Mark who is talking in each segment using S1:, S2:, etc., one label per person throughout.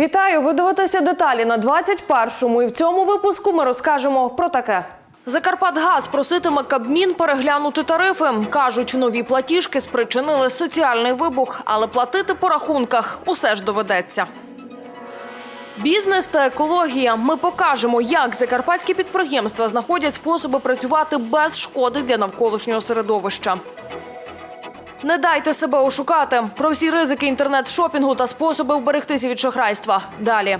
S1: Вітаю! Ви дивитеся деталі на 21-му. І в цьому випуску ми розкажемо про таке. Закарпатгаз проситиме Кабмін переглянути тарифи. Кажуть, нові платіжки спричинили соціальний вибух, але платити по рахунках усе ж доведеться. Бізнес та екологія. Ми покажемо, як закарпатські підприємства знаходять способи працювати без шкоди для навколишнього середовища. Не дайте себе ошукати. Про всі ризики інтернет-шопінгу та способи вберегтися від шахрайства. Далі.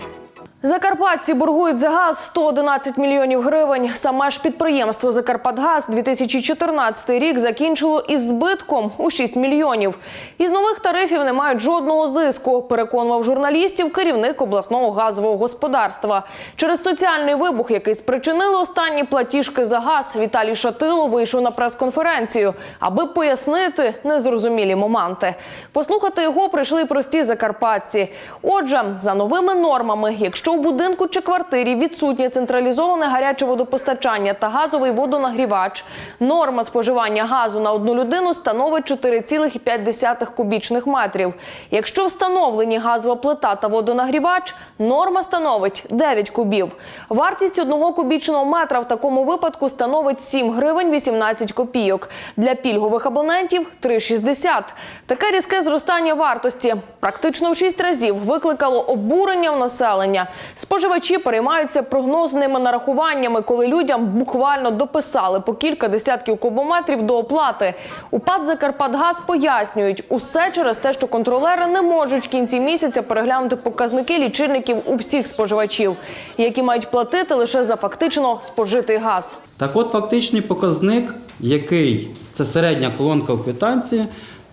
S1: Закарпатці боргують за газ 111 мільйонів гривень. Саме ж підприємство Закарпатгаз 2014 рік закінчило із збитком у 6 мільйонів. Із нових тарифів не мають жодного зиску, переконував журналістів керівник обласного газового господарства. Через соціальний вибух, який спричинили останні платіжки за газ, Віталій Шатило вийшов на прес-конференцію, аби пояснити незрозумілі моменти. Послухати його прийшли прості закарпатці. Отже, за новими нормами, якщо у будинку чи квартирі відсутнє централізоване гаряче водопостачання та газовий водонагрівач, норма споживання газу на одну людину становить 4,5 кубічних метрів. Якщо встановлені газова плита та водонагрівач, норма становить 9 кубів. Вартість одного кубічного метра в такому випадку становить 7 гривень 18 копійок. Для пільгових абонентів 3,60. Таке різке зростання вартості практично в 6 разів викликало обурення в населення. Споживачі переймаються прогнозними нарахуваннями, коли людям буквально дописали по кілька десятків кубометрів до оплати. У ПАД «Закарпатгаз» пояснюють, усе через те, що контролери не можуть в кінці місяця переглянути показники лічильників у всіх споживачів, які мають платити лише за фактично спожитий газ.
S2: Так от фактичний показник, який це середня колонка в квитанції,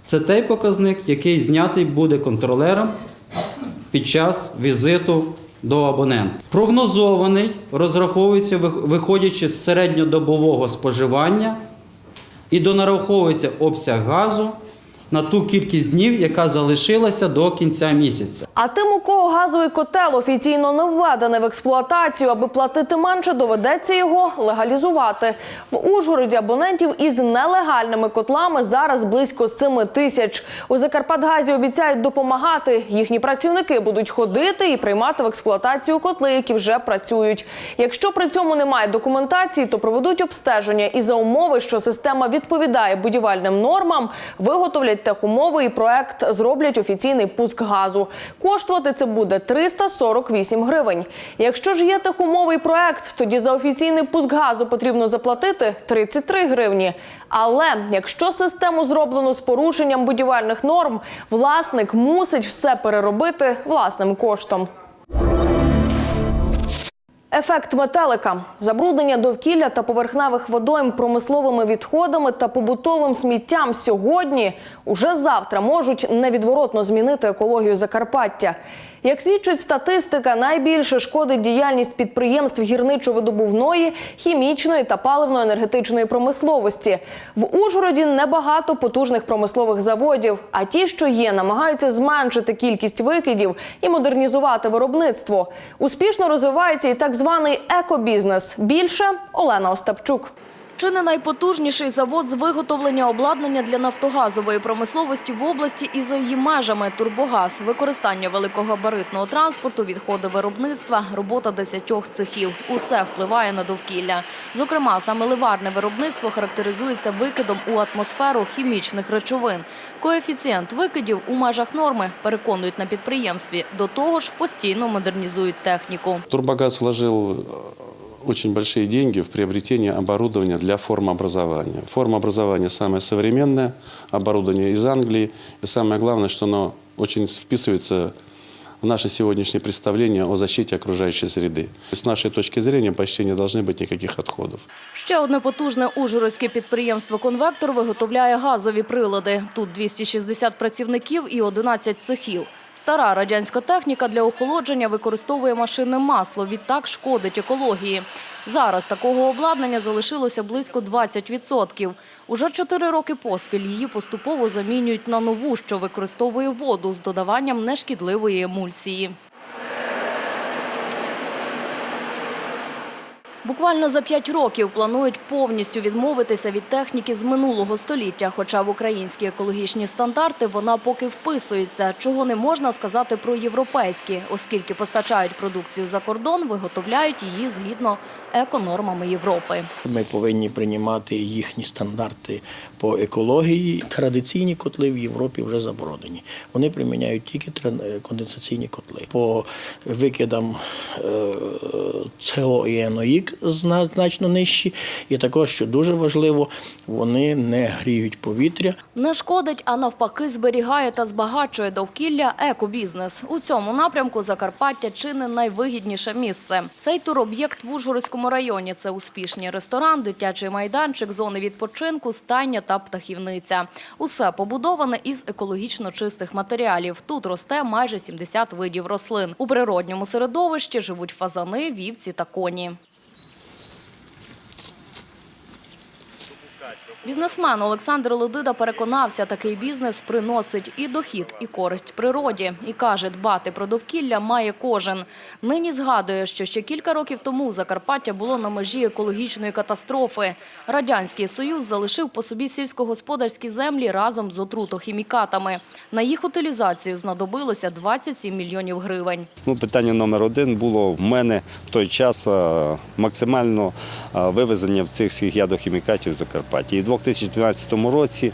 S2: це той показник, який знятий буде контролером під час візиту до абонента. Прогнозований розраховується виходячи з середньодобового споживання і донараховується обсяг газу на ту кількість днів, яка залишилася до кінця місяця.
S1: А тим, у кого газовий котел офіційно не введений в експлуатацію, аби платити менше, доведеться його легалізувати. В Ужгороді абонентів із нелегальними котлами зараз близько 7 тисяч. У Закарпатгазі обіцяють допомагати. Їхні працівники будуть ходити і приймати в експлуатацію котли, які вже працюють. Якщо при цьому немає документації, то проведуть обстеження і за умови, що система відповідає будівельним нормам, виготовлять техумови і проект зроблять офіційний пуск газу. Коштувати це буде 348 гривень. Якщо ж є техумовий проект, тоді за офіційний пуск газу потрібно заплатити 33 гривні. Але якщо систему зроблено з порушенням будівельних норм, власник мусить все переробити власним коштом. Ефект метелика, забруднення довкілля та поверхневих водойм промисловими відходами та побутовим сміттям сьогодні, уже завтра можуть невідворотно змінити екологію Закарпаття. Як свідчить статистика, найбільше шкодить діяльність підприємств гірничо-видобувної, хімічної та паливно-енергетичної промисловості. В Ужгороді небагато потужних промислових заводів, а ті, що є, намагаються зменшити кількість викидів і модернізувати виробництво. Успішно розвивається і так званий екобізнес. Більше Олена Остапчук.
S3: Чи не найпотужніший завод з виготовлення обладнання для нафтогазової промисловості в області і за її межами Турбогаз, використання великогабаритного транспорту, відходи виробництва, робота десятьох цехів. Усе впливає на довкілля. Зокрема, саме ливарне виробництво характеризується викидом у атмосферу хімічних речовин. Коефіцієнт викидів у межах норми переконують на підприємстві. До того ж, постійно модернізують техніку.
S4: Турбогаз вложил э, очень большие деньги в приобретение оборудования для формообразования. Формообразование самое современное, оборудование из Англии. И самое главное, что оно очень вписывается в наше сегодняшнее представление о защите окружающей среды. С нашей точки зрения почти не должны быть никаких отходов.
S3: Ще одне потужне ужгородське підприємство «Конвектор» виготовляє газові прилади. Тут 260 працівників і 11 цехів. Стара радянська техніка для охолодження використовує машинне масло, відтак шкодить екології. Зараз такого обладнання залишилося близько 20%. Уже чотири роки поспіль її поступово замінюють на нову, що використовує воду з додаванням нешкідливої емульсії. Буквально за п'ять років планують повністю відмовитися від техніки з минулого століття. Хоча в українські екологічні стандарти вона поки вписується, чого не можна сказати про європейські, оскільки постачають продукцію за кордон, виготовляють її згідно еконормами Європи.
S5: Ми повинні приймати їхні стандарти по екології. Традиційні котли в Європі вже заборонені. Вони приміняють тільки трен- конденсаційні котли. По викидам е, СО і НОїк значно нижчі. І також, що дуже важливо, вони не гріють повітря.
S3: Не шкодить, а навпаки зберігає та збагачує довкілля екобізнес. У цьому напрямку Закарпаття чи не найвигідніше місце. Цей туроб'єкт в Ужгородському районі – це успішні ресторан, дитячий майданчик, зони відпочинку, стайня та птахівниця. Усе побудоване із екологічно чистих матеріалів. Тут росте майже 70 видів рослин. У природньому середовищі живуть фазани, вівці та коні. Бізнесмен Олександр Ледида переконався, такий бізнес приносить і дохід, і користь природі. І каже, дбати про довкілля має кожен. Нині згадує, що ще кілька років тому Закарпаття було на межі екологічної катастрофи. Радянський Союз залишив по собі сільськогосподарські землі разом з отрутохімікатами. На їх утилізацію знадобилося 27 мільйонів гривень.
S6: Ну, питання номер один було в мене в той час е, максимально е, вивезення в цих всіх ядохімікатів в Закарпатті. І в 2012 році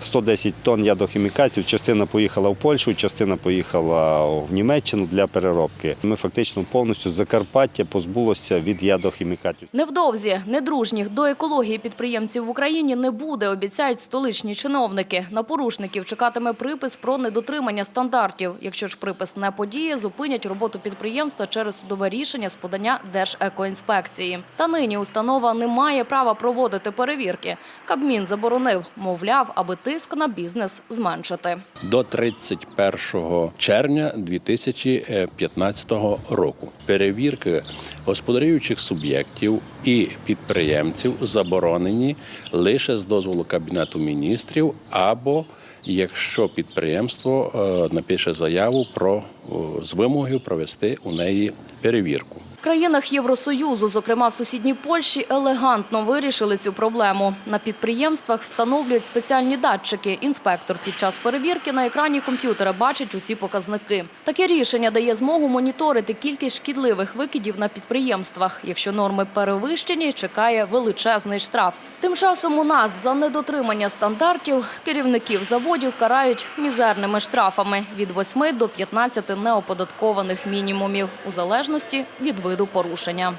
S6: 110 тонн ядохімікатів, частина поїхала в Польщу, частина поїхала в Німеччину для переробки. Ми фактично повністю Закарпаття позбулося від ядохімікатів.
S3: Невдовзі недружніх до екології підприємців в Україні не буде, обіцяють столичні чиновники. На порушників чекатиме припис про недотримання стандартів. Якщо ж припис не подіє, зупинять роботу підприємства через судове рішення з подання Держекоінспекції. Та нині установа не має права проводити перевірки. Кабмін заборонив, мовляв, аби тиск на бізнес зменшити.
S7: до 31 червня 2015 року. Перевірки господарюючих суб'єктів і підприємців заборонені лише з дозволу Кабінету міністрів або якщо підприємство е, напише заяву про з вимогою провести у неї перевірку.
S3: В країнах Євросоюзу, зокрема в сусідній Польщі, елегантно вирішили цю проблему. На підприємствах встановлюють спеціальні датчики. Інспектор під час перевірки на екрані комп'ютера бачить усі показники. Таке рішення дає змогу моніторити кількість шкідливих викидів на підприємствах. Якщо норми перевищені, чекає величезний штраф. Тим часом у нас за недотримання стандартів керівників заводів карають мізерними штрафами від 8 до 15 неоподаткованих мінімумів у залежності від виду порушення.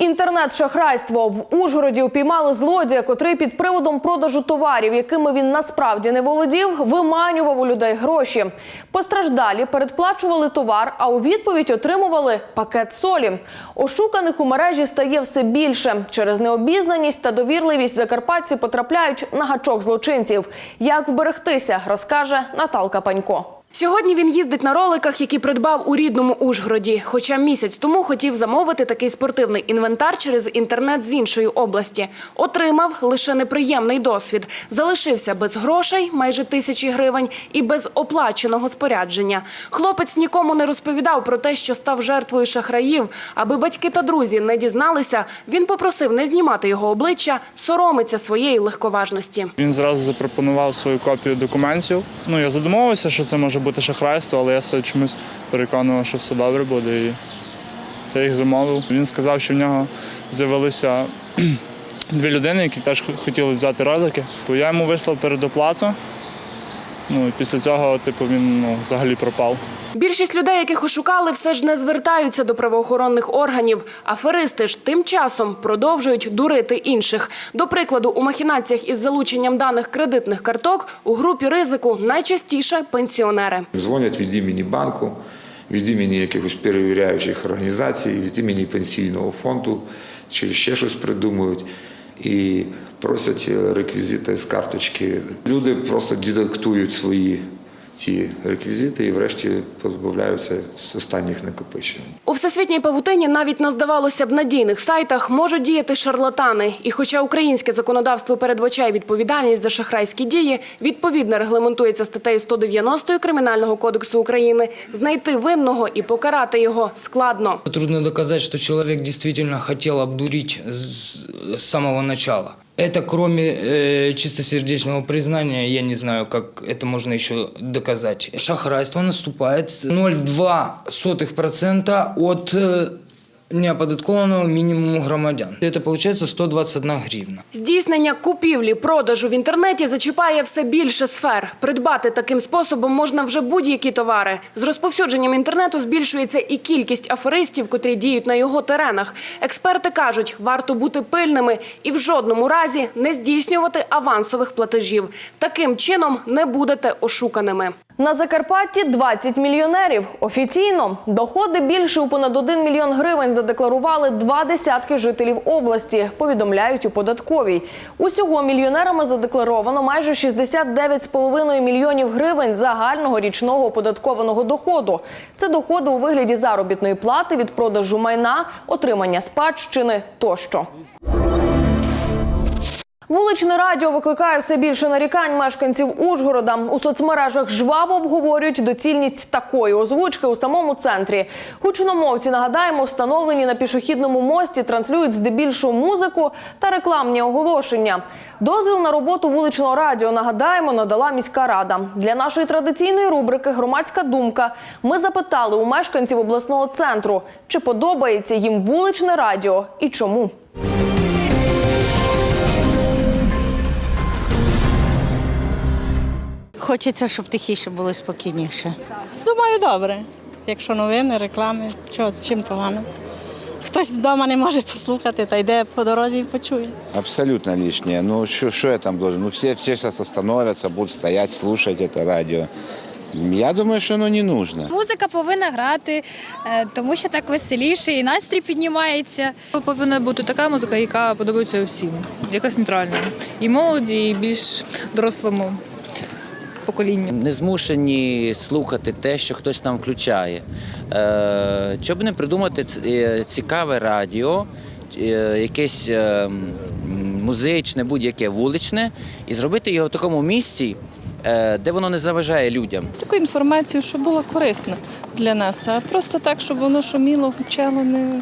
S1: Інтернет-шахрайство в Ужгороді упіймали злодія, котрий під приводом продажу товарів, якими він насправді не володів, виманював у людей гроші. Постраждалі передплачували товар, а у відповідь отримували пакет солі. Ошуканих у мережі стає все більше. Через необізнаність та довірливість закарпатці потрапляють на гачок злочинців. Як вберегтися, розкаже Наталка Панько.
S8: Сьогодні він їздить на роликах, які придбав у рідному Ужгороді. Хоча місяць тому хотів замовити такий спортивний інвентар через інтернет з іншої області. Отримав лише неприємний досвід. Залишився без грошей, майже тисячі гривень, і без оплаченого спорядження. Хлопець нікому не розповідав про те, що став жертвою шахраїв. Аби батьки та друзі не дізналися, він попросив не знімати його обличчя, соромиться своєї легковажності.
S9: Він зразу запропонував свою копію документів. Ну, я задумувався, що це може бути шахрайство, але я чомусь переконував, що все добре буде. І я їх замовив. Він сказав, що в нього з'явилися дві людини, які теж хотіли взяти ролики. Бо Я йому вислав передоплату. Ну і після цього, типу, він ну, взагалі пропав.
S8: Більшість людей, яких ошукали, все ж не звертаються до правоохоронних органів. Аферисти ж тим часом продовжують дурити інших. До прикладу, у махінаціях із залученням даних кредитних карток у групі ризику найчастіше пенсіонери.
S10: Дзвонять від імені банку, від імені якихось перевіряючих організацій, від імені пенсійного фонду чи ще щось придумують і просять реквізити з карточки. Люди просто дедактують свої ці реквізити і врешті позбавляються з останніх накопичень.
S8: У всесвітній павутині навіть на здавалося б надійних сайтах можуть діяти шарлатани. І хоча українське законодавство передбачає відповідальність за шахрайські дії, відповідно регламентується статтею 190 Кримінального кодексу України, знайти винного і покарати його складно.
S11: Трудно доказать, что человек действительно хотел обдурить с с самого начала. Это кроме э, чистосердечного признания, я не знаю, как это можно еще доказать. Шахрайство наступает с 0,2% от э, неоподаткованного минимуму громадян. Это получается 121 гривна.
S8: Здійснення купівлі, продажу в інтернеті зачіпає все більше сфер. Придбати таким способом можна вже будь-які товари. З розповсюдженням інтернету збільшується і кількість аферистів, котрі діють на його теренах. Експерти кажуть, варто бути пильними і в жодному разі не здійснювати авансових платежів. Таким чином не будете ошуканими.
S1: На Закарпатті 20 мільйонерів. Офіційно доходи більше у понад 1 мільйон гривень задекларували два десятки жителів області. Повідомляють у податковій. Усього мільйонерами задекларовано майже 69,5 мільйонів гривень загального річного оподаткованого доходу. Це доходи у вигляді заробітної плати від продажу майна, отримання спадщини тощо. Вуличне радіо викликає все більше нарікань мешканців Ужгорода. У соцмережах жваво обговорюють доцільність такої озвучки у самому центрі. Гучномовці, нагадаємо, встановлені на пішохідному мості, транслюють здебільшого музику та рекламні оголошення. Дозвіл на роботу вуличного радіо, нагадаємо, надала міська рада. Для нашої традиційної рубрики Громадська думка ми запитали у мешканців обласного центру, чи подобається їм вуличне радіо і чому.
S12: Хочеться, щоб тихіше було спокійніше.
S13: Думаю, добре. Якщо новини, реклами, чого, чим погано. Хтось вдома не може послухати, та йде по дорозі і почує.
S14: Абсолютно лишнее. Ну, что я там должен? Ну, все, все сейчас остановятся, будут стоять, слушать это радио. Я думаю, что оно не нужно.
S15: Музика повинна грати, е, тому що так веселіше і настрій піднімається.
S16: Повинна бути така музика, яка подобається всім, якась нейтральна. І молоді, і більш дорослому поколінню.
S17: Не змушені слухати те, що хтось там включає. Е, щоб не придумати е, цікаве радіо, е, якесь музичне, будь-яке вуличне, і зробити його в такому місці, де воно не заважає людям.
S13: Таку інформацію, щоб була корисна для нас, а просто так, щоб воно шуміло, гучало, не,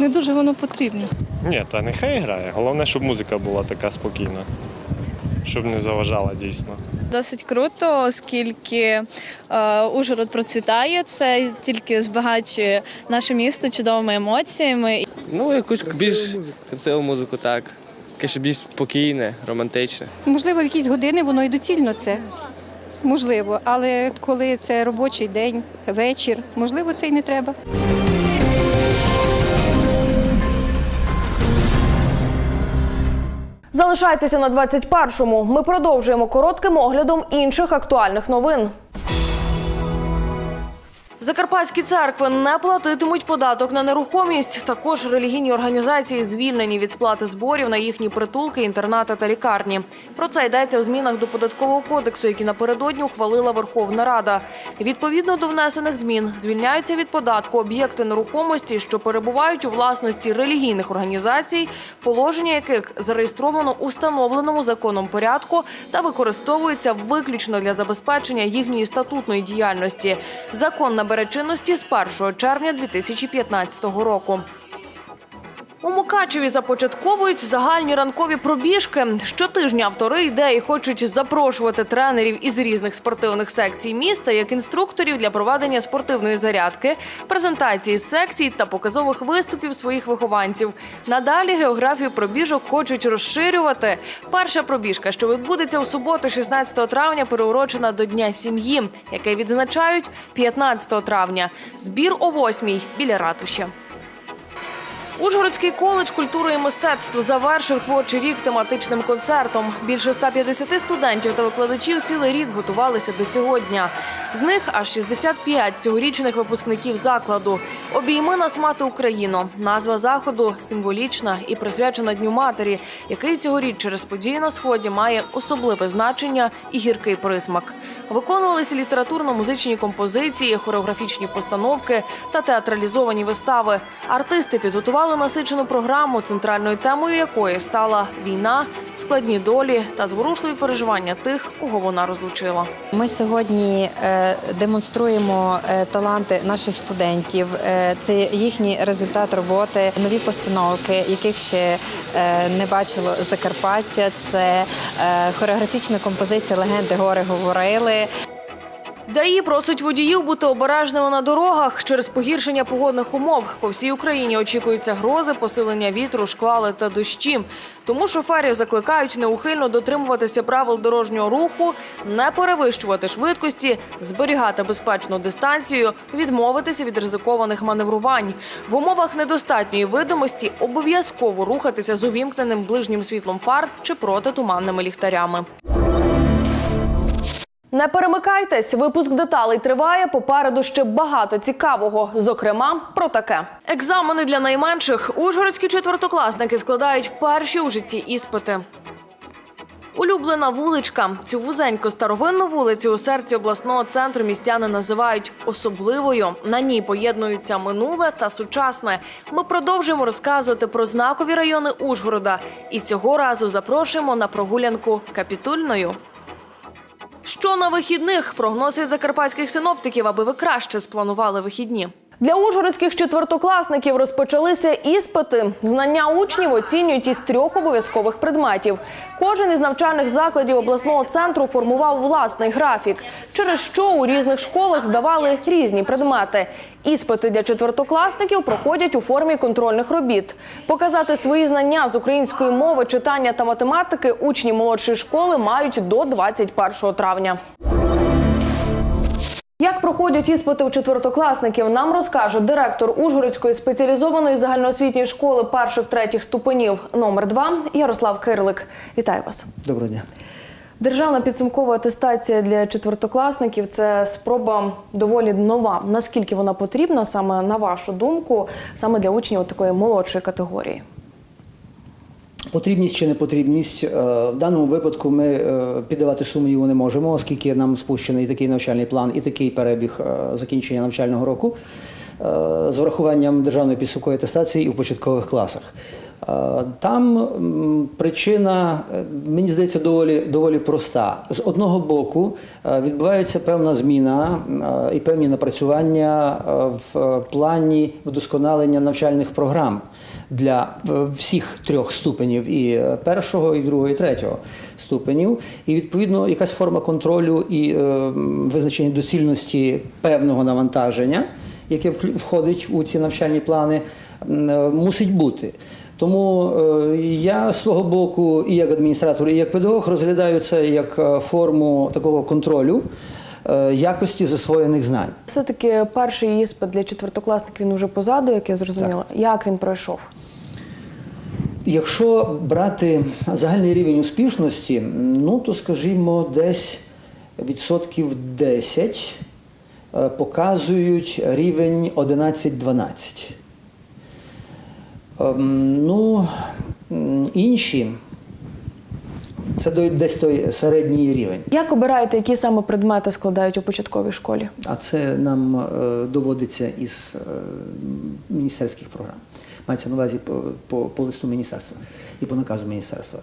S13: не дуже воно потрібно.
S9: Ні, та нехай грає. Головне, щоб музика була така спокійна, щоб не заважала дійсно.
S15: Досить круто, оскільки е, Ужгород процвітає, це тільки збагачує наше місто чудовими емоціями.
S16: Ну, якусь більш красиву музику, так. Яке більш спокійне, романтичне.
S13: Можливо, в якісь години воно і доцільно це. Можливо, але коли це робочий день, вечір, можливо, це і не треба.
S1: Залишайтеся на 21-му. Ми продовжуємо коротким оглядом інших актуальних новин. Закарпатські церкви не платитимуть податок на нерухомість. Також релігійні організації звільнені від сплати зборів на їхні притулки, інтернати та лікарні. Про це йдеться у змінах до податкового кодексу, які напередодні ухвалила Верховна Рада. Відповідно до внесених змін звільняються від податку об'єкти нерухомості, що перебувають у власності релігійних організацій, положення яких зареєстровано у встановленому законом порядку та використовується виключно для забезпечення їхньої статутної діяльності. Закон набере чинності з 1 червня 2015 року. У Мукачеві започатковують загальні ранкові пробіжки. Щотижня автори ідеї хочуть запрошувати тренерів із різних спортивних секцій міста як інструкторів для проведення спортивної зарядки, презентації секцій та показових виступів своїх вихованців. Надалі географію пробіжок хочуть розширювати. Перша пробіжка, що відбудеться у суботу, 16 травня, переурочена до Дня сім'ї, яке відзначають 15 травня. Збір о 8 біля ратуші. Ужгородський коледж культури і мистецтв завершив творчий рік тематичним концертом. Більше 150 студентів та викладачів цілий рік готувалися до цього дня. З них аж 65 цьогорічних випускників закладу. Обійми нас мати Україну. Назва заходу символічна і присвячена Дню матері, який цьогоріч через події на сході має особливе значення і гіркий присмак. Виконувалися літературно-музичні композиції, хореографічні постановки та театралізовані вистави. Артисти підготували насичену програму, центральною темою якої стала війна, складні долі та зворушливі переживання тих, кого вона розлучила.
S18: Ми сьогодні е, демонструємо е, таланти наших студентів. Е, Це їхній результат роботи, нові постановки, яких ще не бачило Закарпаття. Це хореографічна композиція Легенди гори говорили.
S1: ДАІ просить водіїв бути обережними на дорогах через погіршення погодних умов. По всій Україні очікуються грози, посилення вітру, шквали та дощі. Тому шоферів закликають неухильно дотримуватися правил дорожнього руху, не перевищувати швидкості, зберігати безпечну дистанцію, відмовитися від ризикованих маневрувань. В умовах недостатньої видимості обов'язково рухатися з увімкненим ближнім світлом фар чи протитуманними ліхтарями. Не перемикайтесь, випуск деталей триває. Попереду ще багато цікавого. Зокрема, про таке екзамени для найменших. Ужгородські четвертокласники складають перші у житті іспити. Улюблена вуличка. Цю вузеньку старовинну вулицю у серці обласного центру містяни називають особливою. На ній поєднуються минуле та сучасне. Ми продовжуємо розказувати про знакові райони Ужгорода. І цього разу запрошуємо на прогулянку капітульною. Що на вихідних прогноз від закарпатських синоптиків, аби ви краще спланували вихідні. Для ужгородських четвертокласників розпочалися іспити. Знання учнів оцінюють із трьох обов'язкових предметів. Кожен із навчальних закладів обласного центру формував власний графік, через що у різних школах здавали різні предмети. Іспити для четвертокласників проходять у формі контрольних робіт. Показати свої знання з української мови, читання та математики учні молодшої школи мають до 21 травня. Як проходять іспити у четвертокласників, нам розкаже директор Ужгородської спеціалізованої загальноосвітньої школи перших-третіх ступенів номер 2 Ярослав Кирлик. Вітаю вас.
S19: Доброго дня.
S1: Державна підсумкова атестація для четвертокласників це спроба доволі нова. Наскільки вона потрібна саме на вашу думку, саме для учнів такої молодшої категорії?
S19: Потрібність чи непотрібність. Е, В даному випадку ми е, піддавати сумніву не можемо, оскільки нам спущений такий навчальний план і такий перебіг е, закінчення навчального року з врахуванням державної підсумкової атестації і в початкових класах. Е, Там причина, е, мені здається, доволі, доволі проста. З одного боку е, відбувається певна зміна і певні напрацювання в плані вдосконалення навчальних програм для всіх трьох ступенів і першого, і другого, і третього ступенів. І відповідно якась форма контролю і визначення доцільності певного навантаження, яке входить у ці навчальні плани, мусить бути. Тому е, я з свого боку, і як адміністратор, і як педагог розглядаю це як е, форму такого контролю е, якості засвоєних знань.
S1: Все таки перший іспит для четвертокласників він уже позаду, як я зрозуміла. Як він пройшов?
S19: Якщо брати загальний рівень успішності, ну то скажімо, десь відсотків 10 е, показують рівень 11-12. Ем, Ну, інші це десь той середній рівень.
S1: Як обираєте, які саме предмети складають у початковій школі?
S19: А це нам е, доводиться із е, міністерських програм. Мається на увазі по, по, по листу міністерства і по наказу міністерства.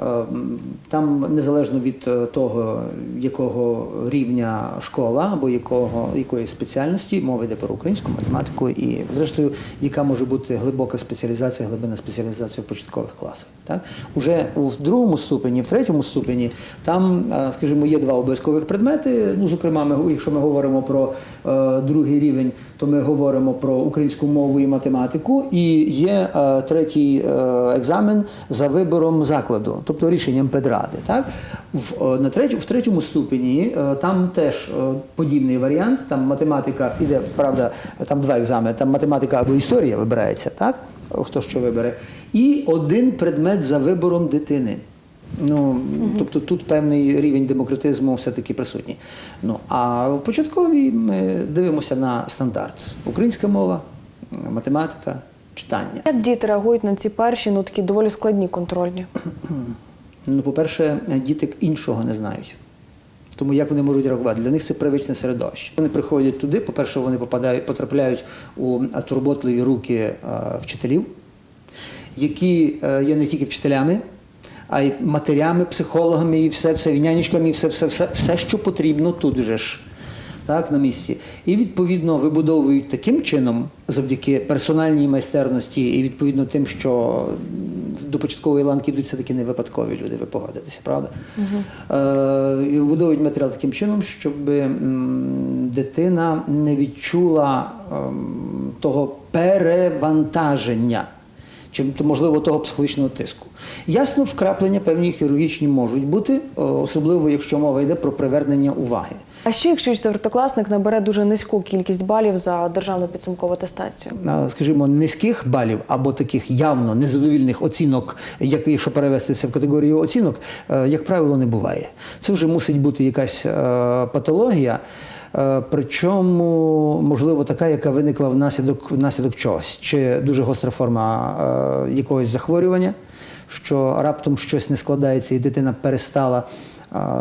S19: Е, м, Там незалежно від е, того, якого рівня школа або якого, якої спеціальності, мова йде про українську математику і, зрештою, яка може бути глибока спеціалізація, глибина спеціалізація в початкових класах. Так? Уже у другому ступені, в третьому ступені, там, е, скажімо, є два обов'язкових предмети. Ну, зокрема, ми, якщо ми говоримо про е, другий рівень, то ми говоримо про українську мову і математику, і є е, третій е, екзамен за вибором закладу, тобто рішенням педради. Так? В, е, на третю, в третьому ступені е, там теж е, подібний варіант. Там математика іде, правда, там два екзамени, там математика або історія вибирається, так? Хто що вибере. І один предмет за вибором дитини. Ну, тобто тут певний рівень демократизму все-таки присутній. Ну, а в початковій ми дивимося на стандарт. Українська мова, математика, читання.
S1: Як діти реагують на ці перші, ну такі доволі складні контрольні?
S19: Ну, по-перше, діти іншого не знають. Тому як вони можуть реагувати? Для них це привичне середовище. Вони приходять туди, по-перше, вони попадають, потрапляють у е, турботливі руки е, вчителів, які е, є не тільки вчителями, а й матерями, психологами, і все, все, і нянечками, і все, все, все, все, що потрібно тут же ж. Так, на місці. І відповідно вибудовують таким чином, завдяки персональній майстерності, і відповідно тим, що до початкової ланки йдуть все-таки не випадкові люди, ви погодитеся, правда? Е, і вибудовують матеріал таким чином, щоб дитина не відчула ем, того перевантаження, чи можливо того психологічного тиску. Ясно, вкраплення певні хірургічні можуть бути, особливо якщо мова йде про привернення уваги.
S1: А що якщо четвертокласник набере дуже низьку кількість балів за державну підсумкову атестацію?
S19: скажімо, низьких балів або таких явно незадовільних оцінок, як якщо перевести це в категорію оцінок, е, як правило, не буває. Це вже мусить бути якась е, патологія. е, Причому, можливо, така, яка виникла внаслідок, внаслідок чогось, чи дуже гостра форма е, якогось захворювання, що раптом щось не складається, і дитина перестала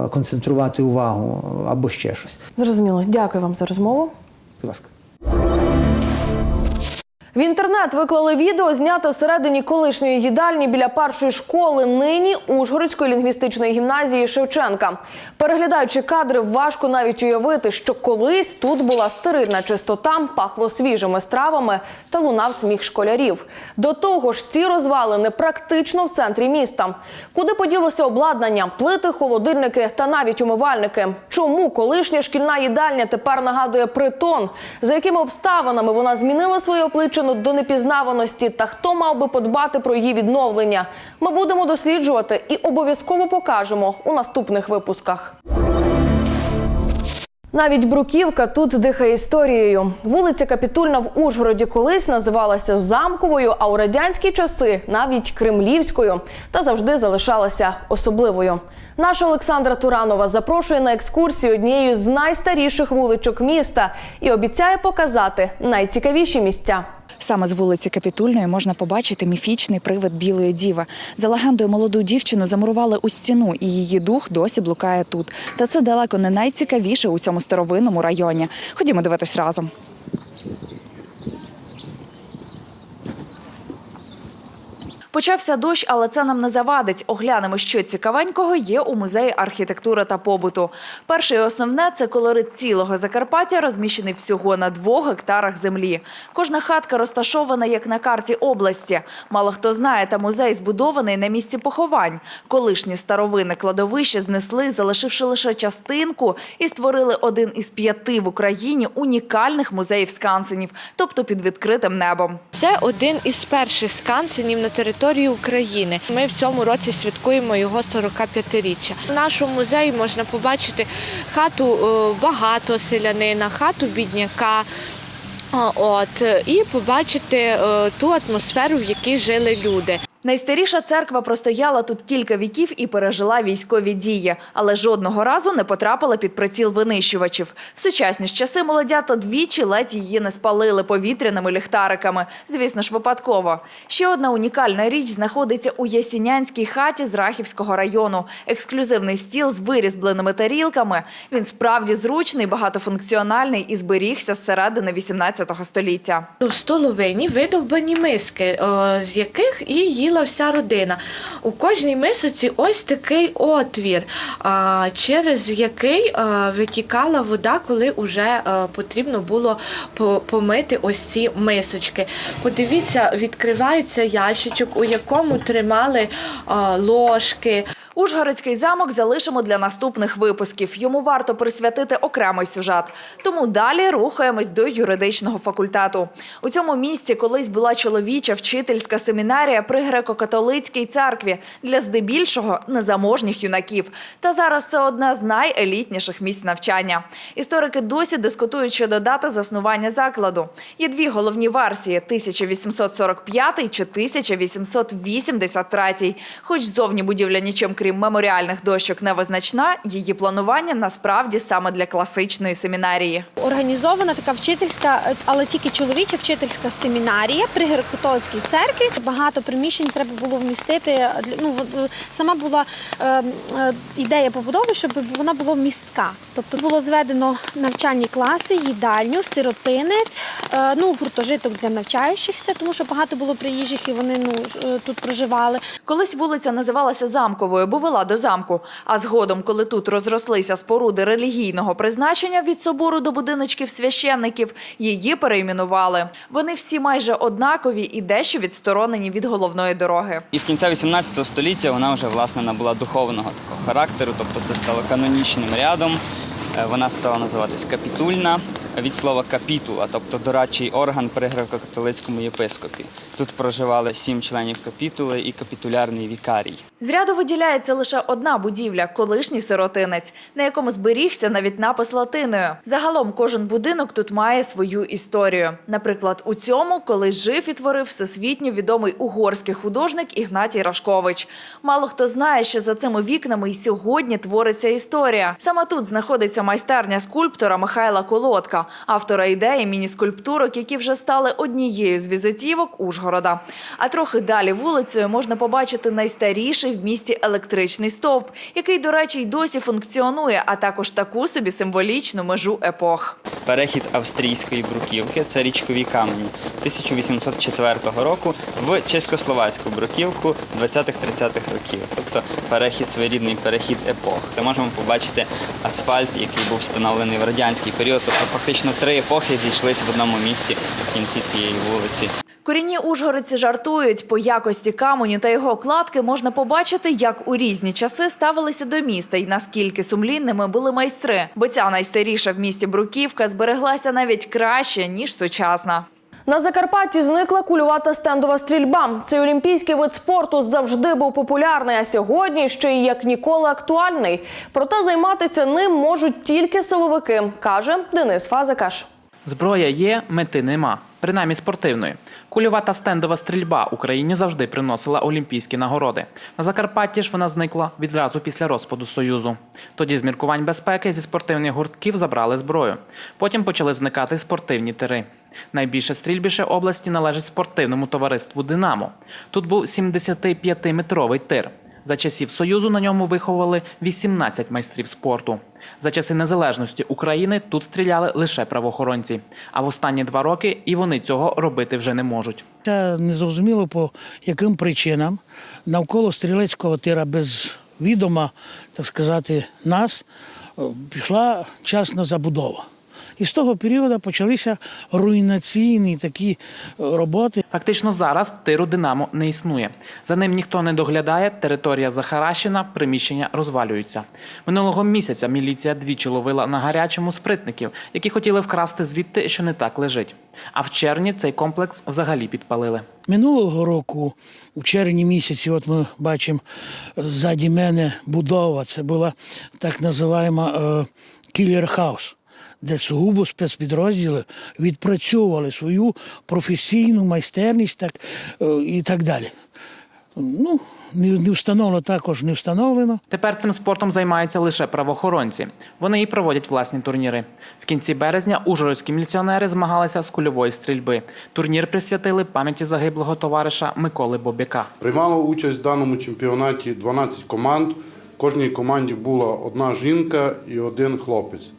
S19: концентрувати увагу або ще щось.
S1: Зрозуміло. Дякую вам за розмову.
S19: Будь ласка.
S1: В інтернет виклали відео, знято всередині колишньої їдальні біля першої школи, нині Ужгородської лінгвістичної гімназії Шевченка. Переглядаючи кадри, важко навіть уявити, що колись тут була стерильна чистота, пахло свіжими стравами та лунав сміх школярів. До того ж, ці розвалини практично в центрі міста. Куди поділося обладнання, плити, холодильники та навіть умивальники? Чому колишня шкільна їдальня тепер нагадує притон? За якими обставинами вона змінила своє обличчя до непізнаваності? Та хто мав би подбати про її відновлення? Ми будемо досліджувати і обов'язково покажемо у наступних випусках. Навіть бруківка тут дихає історією. Вулиця Капітульна в Ужгороді колись називалася замковою, а у радянські часи навіть кремлівською та завжди залишалася особливою. Наша Олександра Туранова запрошує на екскурсію однією з найстаріших вуличок міста і обіцяє показати найцікавіші місця.
S20: Саме з вулиці Капітульної можна побачити міфічний привид Білої Діви. За легендою, молоду дівчину замурували у стіну, і її дух досі блукає тут. Та це далеко не найцікавіше у цьому старовинному районі. Ходімо дивитись разом. Почався дощ, але це нам не завадить. Оглянемо, що цікавенького є у музеї архітектури та побуту. Перше і основне це колорит цілого Закарпаття, розміщений всього на двох гектарах землі. Кожна хатка розташована як на карті області. Мало хто знає, та музей збудований на місці поховань. Колишні старовини кладовище знесли, залишивши лише частинку, і створили один із п'яти в Україні унікальних музеїв скансенів, тобто під відкритим небом.
S21: Це один із перших скансенів на території України. Ми в цьому році святкуємо його 45-річчя. В нашому музеї можна побачити хату е, багатого селянина, хату бідняка. От і побачити е, ту атмосферу, в якій жили люди.
S20: Найстаріша церква простояла тут кілька віків і пережила військові дії, але жодного разу не потрапила під приціл винищувачів. В сучасні ж часи молодята двічі ледь її не спалили повітряними ліхтариками. Звісно ж, випадково. Ще одна унікальна річ знаходиться у Ясінянській хаті з Рахівського району. Ексклюзивний стіл з вирізбленими тарілками. Він справді зручний, багатофункціональний і зберігся з середини 18 століття.
S21: У столовині видовбані миски, з яких і їла вся родина. У кожній мисоці ось такий отвір, через який витікала вода, коли вже потрібно було по- помити ось ці мисочки. Подивіться, відкривається ящичок, у якому тримали ложки.
S20: Ужгородський замок залишимо для наступних випусків. Йому варто присвятити окремий сюжет. Тому далі рухаємось до юридичного факультету. У цьому місці колись була чоловіча вчительська семінарія при греко-католицькій церкві для здебільшого незаможніх юнаків. Та зараз це одне з найелітніших місць навчання. Історики досі дискутують щодо дати заснування закладу. Є дві головні версії: 1845 чи 1883. Хоч зовні будівля нічим крім окрім меморіальних дощок, невизначна, її планування насправді саме для класичної семінарії.
S22: Організована така вчительська, але тільки чоловіча вчительська семінарія при греко-католицькій церкві. Багато приміщень треба було вмістити. Ну сама була е, е, ідея побудови, щоб вона була містка. Тобто було зведено навчальні класи, їдальню, сиротинець, е, ну гуртожиток для навчаючихся, тому що багато було приїжджих і вони ну е, тут проживали.
S20: Колись вулиця називалася Замковою, бо вела до замку. А згодом, коли тут розрослися споруди релігійного призначення від собору до будиночків священників, її перейменували. Вони всі майже однакові і дещо відсторонені від головної дороги.
S23: І з кінця 18 століття вона вже власне набула духовного такого характеру, тобто це стало канонічним рядом. Е, Вона стала називатись капітульна від слова капітула, тобто дорадчий орган при греко-католицькому єпископі. Тут проживали сім членів капітули і капітулярний вікарій.
S20: З ряду виділяється лише одна будівля колишній сиротинець, на якому зберігся навіть напис латиною. Загалом кожен будинок тут має свою історію. Наприклад, у цьому колись жив і творив всесвітньо відомий угорський художник Ігнатій Рашкович. Мало хто знає, що за цими вікнами й сьогодні твориться історія. Саме тут знаходиться майстерня скульптора Михайла Колодка, автора ідеї міні-скульптурок, які вже стали однією з візитівок Ужгорода. А трохи далі вулицею можна побачити найстаріший в місті електричний стовп, який, до речі, й досі функціонує, а також таку собі символічну межу епох.
S23: Перехід австрійської бруківки це річкові камені 1804 року в чеськословацьку бруківку 20-30-х років. Тобто перехід, своєрідний перехід епох. Де можемо побачити асфальт, який був встановлений в радянський період. Тобто фактично три епохи зійшлися в одному місці в кінці цієї вулиці.
S20: Корінні ужгородці жартують, по якості каменю та його кладки можна побачити, як у різні часи ставилися до міста і наскільки сумлінними були майстри. Бо ця найстаріша в місті бруківка збереглася навіть краще ніж сучасна.
S1: На Закарпатті зникла кульовата стендова стрільба. Цей олімпійський вид спорту завжди був популярний, а сьогодні ще й як ніколи актуальний. Проте займатися ним можуть тільки силовики, каже Денис Фазикаш.
S24: Зброя є, мети нема, принаймні спортивної. Кульова та стендова стрільба Україні завжди приносила олімпійські нагороди. На Закарпатті ж вона зникла відразу після розпаду Союзу. Тоді з міркувань безпеки зі спортивних гуртків забрали зброю. Потім почали зникати спортивні тири. Найбільше стрільбище області належить спортивному товариству Динамо. Тут був 75-метровий тир. За часів Союзу на ньому виховували 18 майстрів спорту. За часи незалежності України тут стріляли лише правоохоронці. А в останні два роки і вони цього робити вже не можуть.
S25: Це незрозуміло по яким причинам навколо стрілецького тира без відома, так сказати, нас е, пішла частна забудова. І з того періоду почалися руйнаційні такі е, роботи.
S24: Фактично зараз тиру Динамо не існує. За ним ніхто не доглядає, територія захаращена, приміщення розвалюються. Минулого місяця міліція двічі ловила на гарячому спритників, які хотіли вкрасти звідти, що не так лежить. А в червні цей комплекс взагалі підпалили.
S25: Минулого року, у червні місяці, от ми бачимо ззаді мене будова. Це була так називаємо кілер-хаус, де сугубо спецпідрозділи відпрацьовували свою професійну майстерність так, е, і так далі. Ну, не не встановлено також не встановлено.
S24: Тепер цим спортом займаються лише правоохоронці. Вони і проводять власні турніри. В кінці березня ужгородські міліціонери змагалися з кульової стрільби. Турнір присвятили пам'яті загиблого товариша Миколи Бобяка.
S26: Приймало участь в даному чемпіонаті 12 команд. В кожній команді була одна жінка і один хлопець.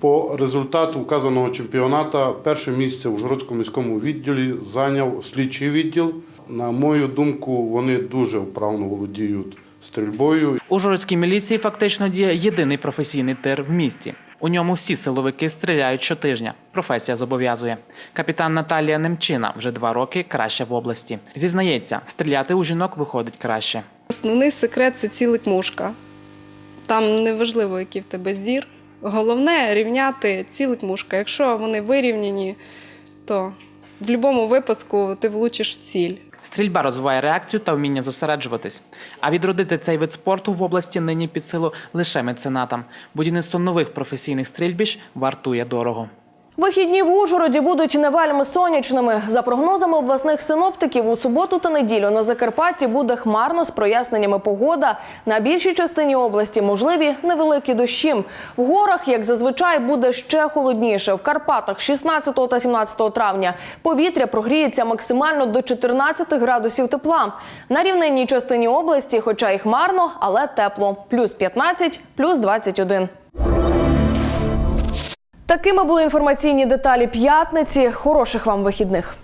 S26: По результату вказаного чемпіонату перше місце в Ужгородському міському відділі зайняв слідчий відділ. На мою думку, вони дуже вправно володіють стрільбою.
S24: У Ужгородській міліції фактично діє єдиний професійний тир в місті. У ньому всі силовики стріляють щотижня. Професія зобов'язує. Капітан Наталія Немчина вже два роки краща в області. Зізнається, стріляти у жінок виходить краще.
S27: Основний секрет це цілик мушка. Там неважливо, який в тебе зір. Головне рівняти цілик мушка. Якщо вони вирівняні, то в будь-якому випадку ти влучиш в ціль.
S24: Стрільба розвиває реакцію та вміння зосереджуватись. А відродити цей вид спорту в області нині під силу лише меценатам. Будівництво нових професійних стрільбищ вартує дорого.
S1: Вихідні в Ужгороді будуть не вельми сонячними. За прогнозами обласних синоптиків, у суботу та неділю на Закарпатті буде хмарно з проясненнями погода. На більшій частині області можливі невеликі дощі. В горах, як зазвичай, буде ще холодніше. В Карпатах 16 та 17 травня повітря прогріється максимально до 14 градусів тепла. На рівнинній частині області, хоча й хмарно, але тепло. Плюс 15, плюс 21. Такими були інформаційні деталі п'ятниці. Хороших вам вихідних.